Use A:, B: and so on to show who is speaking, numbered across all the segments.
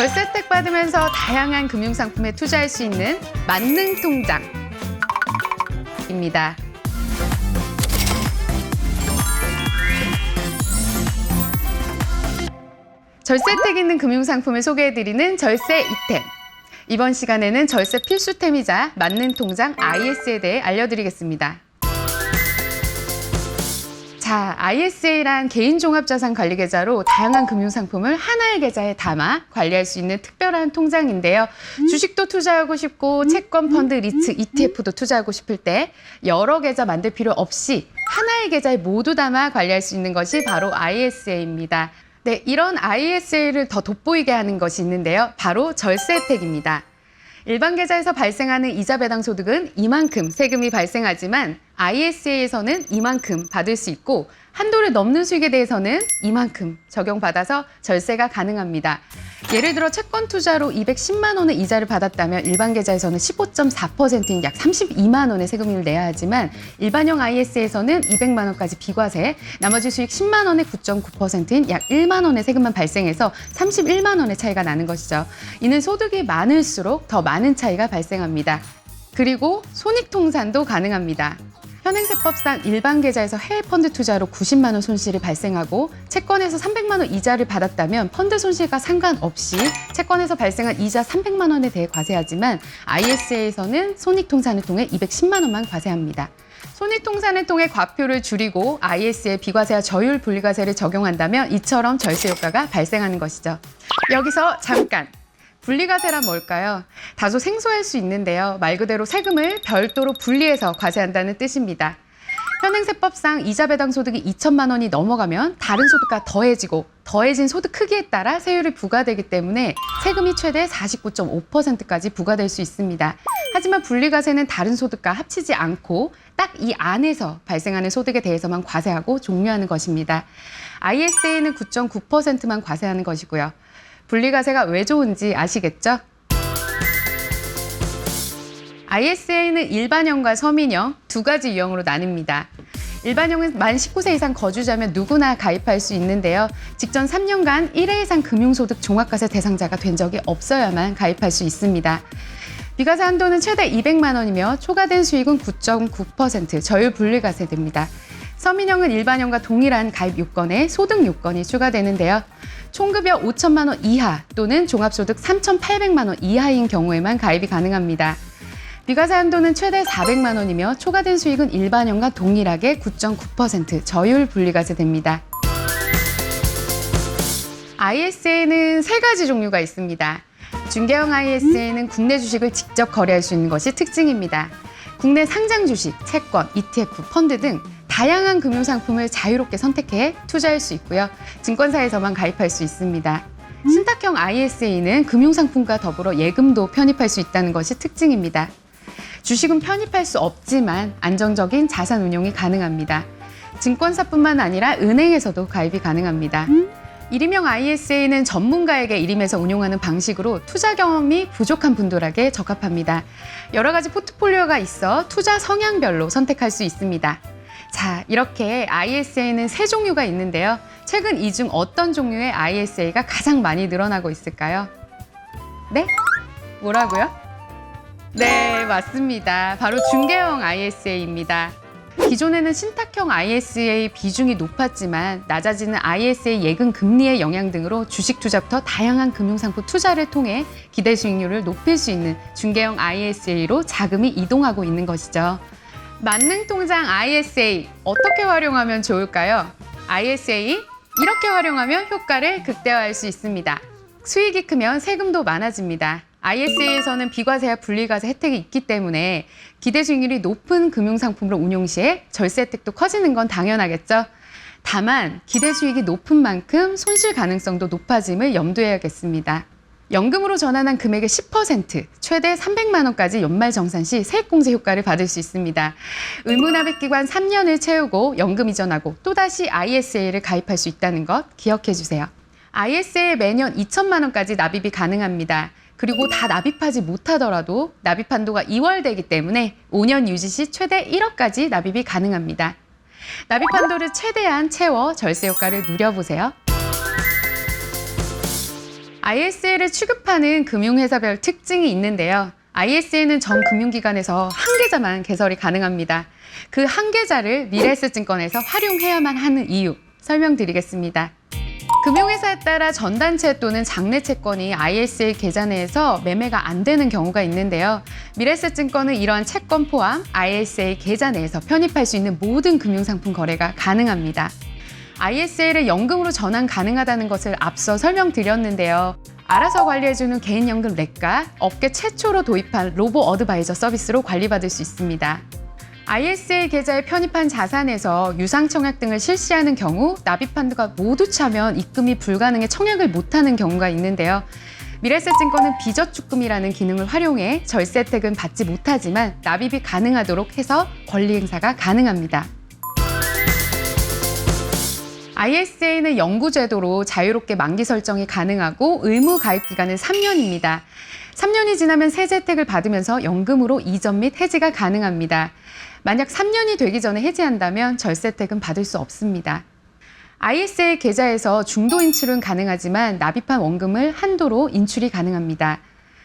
A: 절세 혜택 받으면서 다양한 금융상품에 투자할 수 있는 만능 통장입니다. 절세 혜택 있는 금융상품을 소개해드리는 절세 이템. 이번 시간에는 절세 필수템이자 만능 통장 IS에 대해 알려드리겠습니다. 자, ISA란 개인 종합자산 관리 계좌로 다양한 금융상품을 하나의 계좌에 담아 관리할 수 있는 특별한 통장인데요. 주식도 투자하고 싶고 채권, 펀드, 리츠, ETF도 투자하고 싶을 때 여러 계좌 만들 필요 없이 하나의 계좌에 모두 담아 관리할 수 있는 것이 바로 ISA입니다. 네, 이런 ISA를 더 돋보이게 하는 것이 있는데요. 바로 절세 혜택입니다. 일반 계좌에서 발생하는 이자 배당 소득은 이만큼 세금이 발생하지만 ISA에서는 이만큼 받을 수 있고 한도를 넘는 수익에 대해서는 이만큼 적용받아서 절세가 가능합니다. 예를 들어 채권 투자로 210만 원의 이자를 받았다면 일반 계좌에서는 15.4%인 약 32만 원의 세금을 내야 하지만 일반형 IS에서는 200만 원까지 비과세, 나머지 수익 10만 원의 9.9%인 약 1만 원의 세금만 발생해서 31만 원의 차이가 나는 것이죠. 이는 소득이 많을수록 더 많은 차이가 발생합니다. 그리고 손익통산도 가능합니다. 현행세법상 일반 계좌에서 해외 펀드 투자로 90만 원 손실이 발생하고 채권에서 300만 원 이자를 받았다면 펀드 손실과 상관없이 채권에서 발생한 이자 300만 원에 대해 과세하지만 ISA에서는 손익통산을 통해 210만 원만 과세합니다. 손익통산을 통해 과표를 줄이고 IS의 비과세와 저율 분리과세를 적용한다면 이처럼 절세 효과가 발생하는 것이죠. 여기서 잠깐 분리과세란 뭘까요? 다소 생소할 수 있는데요. 말 그대로 세금을 별도로 분리해서 과세한다는 뜻입니다. 현행세법상 이자 배당 소득이 2천만 원이 넘어가면 다른 소득과 더해지고 더해진 소득 크기에 따라 세율이 부과되기 때문에 세금이 최대 49.5%까지 부과될 수 있습니다. 하지만 분리과세는 다른 소득과 합치지 않고 딱 이 안에서 발생하는 소득에 대해서만 과세하고 종료하는 것입니다. ISA는 9.9%만 과세하는 것이고요. 분리과세가 왜 좋은지 아시겠죠? ISA는 일반형과 서민형 두 가지 유형으로 나뉩니다. 일반형은 만 19세 이상 거주자면 누구나 가입할 수 있는데요. 직전 3년간 1회 이상 금융소득 종합과세 대상자가 된 적이 없어야만 가입할 수 있습니다. 비과세 한도는 최대 200만 원이며 초과된 수익은 9.9% 저율 분리과세됩니다. 서민형은 일반형과 동일한 가입 요건에 소득 요건이 추가되는데요. 총급여 5천만 원 이하 또는 종합소득 3,800만 원 이하인 경우에만 가입이 가능합니다. 비과세 한도는 최대 400만 원이며 초과된 수익은 일반형과 동일하게 9.9% 저율 분리과세 됩니다. ISA는 세 가지 종류가 있습니다. 중개형 ISA는 국내 주식을 직접 거래할 수 있는 것이 특징입니다. 국내 상장 주식, 채권, ETF, 펀드 등 다양한 금융 상품을 자유롭게 선택해 투자할 수 있고요. 증권사에서만 가입할 수 있습니다. 신탁형 ISA는 금융 상품과 더불어 예금도 편입할 수 있다는 것이 특징입니다. 주식은 편입할 수 없지만 안정적인 자산 운용이 가능합니다. 증권사뿐만 아니라 은행에서도 가입이 가능합니다. 일임형 ISA는 전문가에게 일임해서 운용하는 방식으로 투자 경험이 부족한 분들에게 적합합니다. 여러 가지 포트폴리오가 있어 투자 성향별로 선택할 수 있습니다. 자, 이렇게 ISA는 세 종류가 있는데요. 최근 이 중 어떤 종류의 ISA가 가장 많이 늘어나고 있을까요? 네? 뭐라고요? 네, 맞습니다. 바로 중개형 ISA입니다. 기존에는 신탁형 ISA 비중이 높았지만 낮아지는 ISA 예금 금리의 영향 등으로 주식 투자부터 다양한 금융상품 투자를 통해 기대 수익률을 높일 수 있는 중개형 ISA로 자금이 이동하고 있는 것이죠. 만능 통장 ISA 어떻게 활용하면 좋을까요? ISA 이렇게 활용하면 효과를 극대화할 수 있습니다. 수익이 크면 세금도 많아집니다. ISA에서는 비과세와 분리과세 혜택이 있기 때문에 기대 수익률이 높은 금융상품으로 운용 시에 절세 혜택도 커지는 건 당연하겠죠. 다만 기대 수익이 높은 만큼 손실 가능성도 높아짐을 염두해야겠습니다. 연금으로 전환한 금액의 10% 최대 300만 원까지 연말 정산 시 세액공제 효과를 받을 수 있습니다. 의무납입 기간 3년을 채우고 연금 이전하고 또다시 ISA를 가입할 수 있다는 것 기억해 주세요. ISA에 매년 2천만 원까지 납입이 가능합니다. 그리고 다 납입하지 못하더라도 납입 한도가 2월 되기 때문에 5년 유지 시 최대 1억까지 납입이 가능합니다. 납입 한도를 최대한 채워 절세 효과를 누려보세요. ISA를 취급하는 금융회사별 특징이 있는데요. ISA는 전 금융기관에서 한 계좌만 개설이 가능합니다. 그 한 계좌를 미래에셋증권에서 활용해야만 하는 이유 설명드리겠습니다. 금융회사에 따라 전단체 또는 장내 채권이 ISA 계좌 내에서 매매가 안 되는 경우가 있는데요. 미래에셋증권은 이러한 채권 포함 ISA 계좌 내에서 편입할 수 있는 모든 금융상품 거래가 가능합니다. ISA를 연금으로 전환 가능하다는 것을 앞서 설명드렸는데요. 알아서 관리해주는 개인연금 렉과 업계 최초로 도입한 로보 어드바이저 서비스로 관리받을 수 있습니다. ISA 계좌에 편입한 자산에서 유상 청약 등을 실시하는 경우 납입한도가 모두 차면 입금이 불가능해 청약을 못하는 경우가 있는데요. 미래세증권은 비저축금이라는 기능을 활용해 절세 혜택은 받지 못하지만 납입이 가능하도록 해서 권리 행사가 가능합니다. ISA는 연구제도로 자유롭게 만기 설정이 가능하고 의무 가입 기간은 3년입니다. 3년이 지나면 세제 혜택을 받으면서 연금으로 이전 및 해지가 가능합니다. 만약 3년이 되기 전에 해지한다면 절세 혜택은 받을 수 없습니다. ISA 계좌에서 중도 인출은 가능하지만 납입한 원금을 한도로 인출이 가능합니다.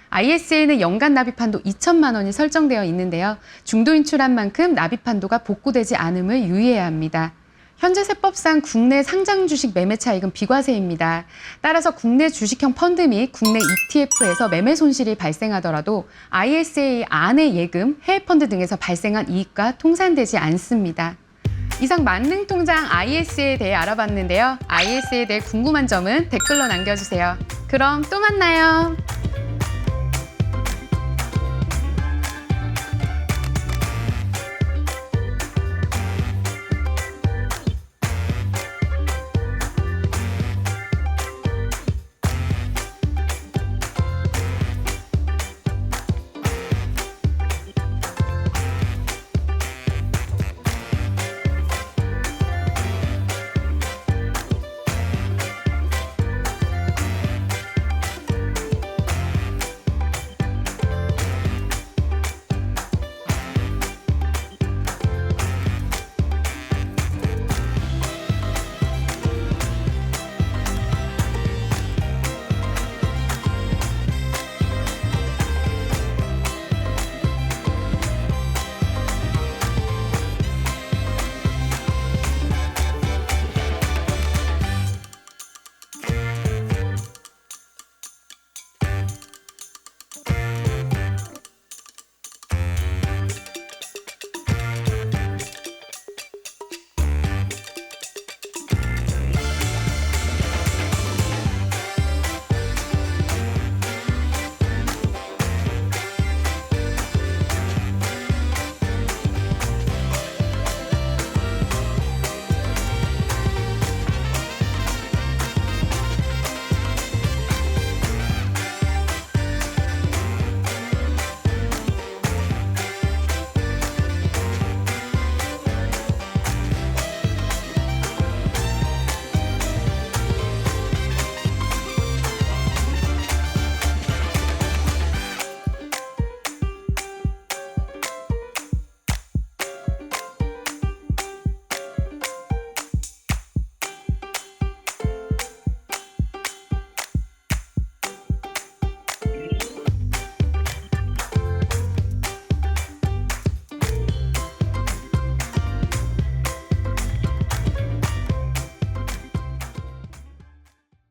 A: ISA는 연간 납입 한도 2천만 원이 설정되어 있는데요. 중도 인출한 만큼 납입 한도가 복구되지 않음을 유의해야 합니다. 현재 세법상 국내 상장 주식 매매 차익은 비과세입니다. 따라서 국내 주식형 펀드 및 국내 ETF에서 매매 손실이 발생하더라도 ISA 안의 예금, 해외 펀드 등에서 발생한 이익과 통산되지 않습니다. 이상 만능 통장 ISA에 대해 알아봤는데요. ISA에 대해 궁금한 점은 댓글로 남겨주세요. 그럼 또 만나요.